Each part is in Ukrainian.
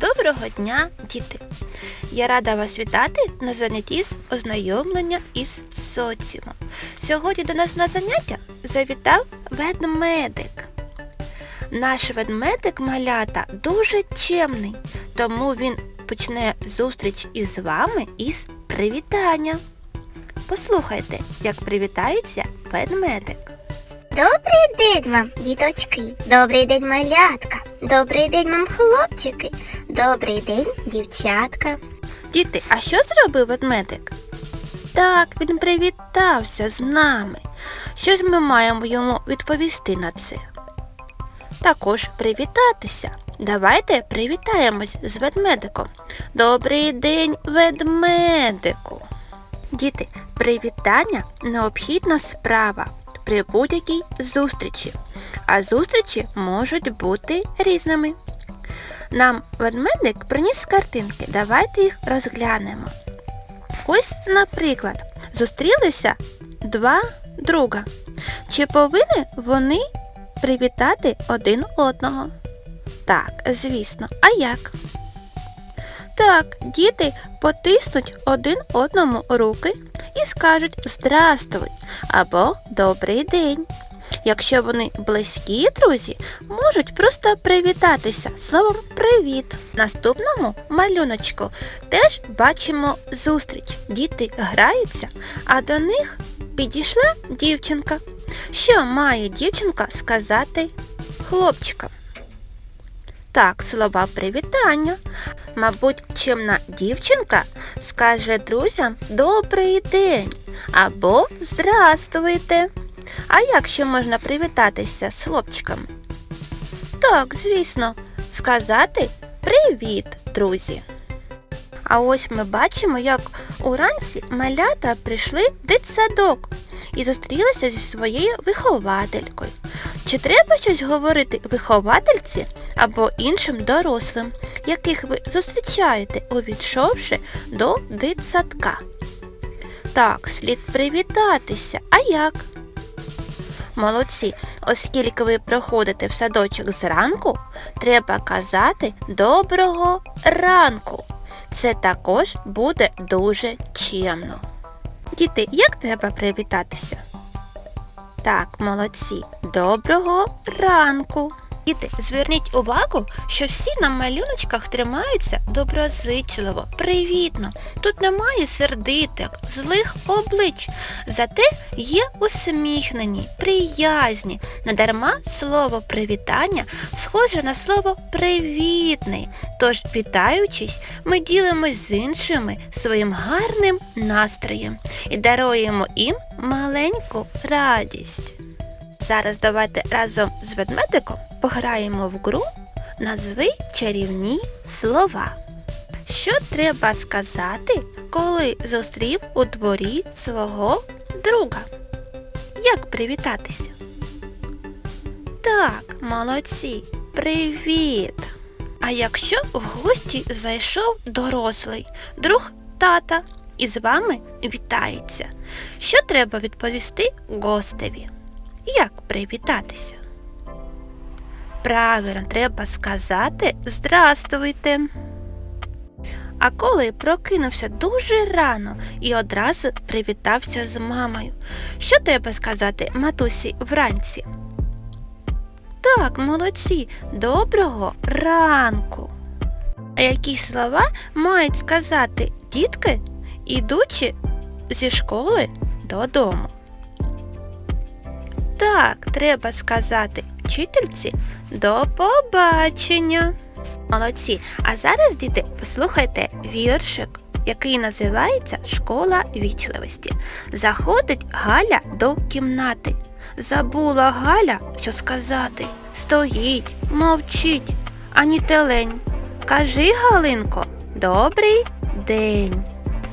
Доброго дня, діти! Я рада вас вітати на занятті з ознайомлення із соціумом. Сьогодні до нас на заняття завітав ведмедик. Наш ведмедик малята дуже чемний, тому він почне зустріч із вами із привітання. Послухайте, як привітається ведмедик. Добрий день вам, діточки, добрий день, малятка, добрий день вам, хлопчики, добрий день, дівчатка. Діти, а що зробив ведмедик? Так, він привітався з нами. Що ж ми маємо йому відповісти на це? Також привітатися. Давайте привітаємось з ведмедиком. Добрий день, ведмедику. Діти, привітання необхідна справа при будь-якій зустрічі. А зустрічі можуть бути різними. Нам ведмедик приніс картинки. Давайте їх розглянемо. Ось, наприклад, зустрілися два друга. Чи повинні вони привітати один одного? Так, звісно. А як? Так, діти потиснуть один одному руки і скажуть Здравствуй або Добрий день. Якщо вони близькі друзі, можуть просто привітатися словом привіт. В наступному малюночку теж бачимо зустріч. Діти граються, а до них підійшла дівчинка. Що має дівчинка сказати хлопчикам? Так, слова привітання. Мабуть, чимна дівчинка скаже друзям Добрий день або Здравствуйте. А як ще можна привітатися з хлопчиками? Так, звісно, сказати Привіт, друзі. А ось ми бачимо, як уранці малята прийшли в дитсадок і зустрілися зі своєю вихователькою. Чи треба щось говорити виховательці або іншим дорослим, яких ви зустрічаєте, увійшовши до дитсадка? Так, слід привітатися. А як? Молодці, оскільки ви проходите в садочок зранку, треба казати доброго ранку. Це також буде дуже чемно. Діти, як треба привітатися? Так, молодці. Доброго ранку. Діти, зверніть увагу, що всі на малюночках тримаються доброзичливо, привітно. Тут немає сердиток, злих облич. Зате є усміхнені, приязні. Надарма слово привітання схоже на слово привітний. Тож, вітаючись, ми ділимось з іншими своїм гарним настроєм і даруємо їм маленьку радість. Зараз давайте разом з ведмедиком пограємо в гру Назви чарівні слова. Що треба сказати, коли зустрів у дворі свого друга? Як привітатися? Так, молодці, привіт! А якщо в гості зайшов дорослий друг тата і з вами вітається, що треба відповісти гостеві? Як привітатися? Правильно, треба сказати Здрастуйте. А коли прокинувся дуже рано і одразу привітався з мамою. Що треба сказати матусі вранці? Так, молодці, доброго ранку. А які слова мають сказати дітки, ідучи зі школи додому? Так, треба сказати вчительці до побачення. Молодці. А зараз, діти, послухайте віршик, який називається Школа вічливості. Заходить Галя до кімнати. Забула Галя, що сказати. Стоїть, мовчить, ані телень. Кажи, Галинко, добрий день.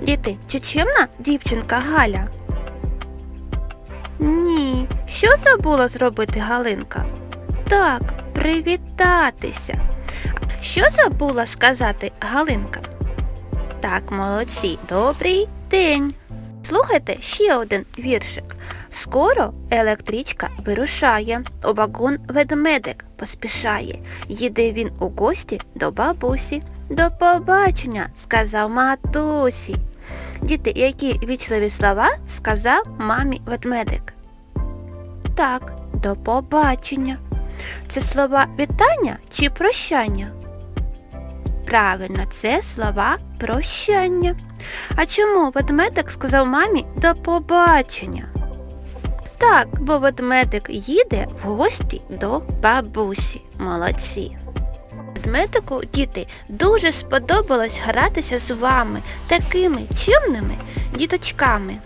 Діти, чи чимна дівчинка Галя? Ні. Що забула зробити Галинка? Так, привітатися. Що забула сказати Галинка? Так, молодці, добрий день. Слухайте ще один віршик. Скоро електричка вирушає, у вагон ведмедик поспішає. Їде він у гості до бабусі. До побачення, сказав матусі. Діти, які вічливі слова сказав мамі ведмедик? Так, до побачення. Це слова вітання чи прощання? Правильно, це слова прощання. А чому ведмедик сказав мамі до побачення? Так, бо ведмедик їде в гості до бабусі. Молодці. Ведмедику, діти, дуже сподобалось гратися з вами, такими чимними діточками.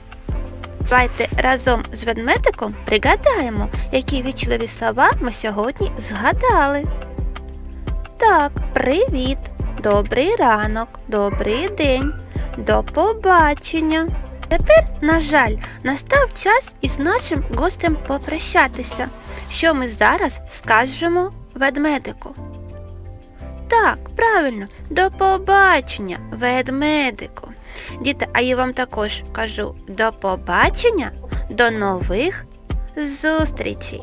Давайте разом з ведмедиком пригадаємо, які вічливі слова ми сьогодні згадали. Так, привіт, добрий ранок, добрий день, до побачення. Тепер, на жаль, настав час із нашим гостем попрощатися. Що ми зараз скажемо ведмедику? Так, правильно, до побачення, ведмедику. Діти, а я вам також кажу до побачення, до нових зустрічей.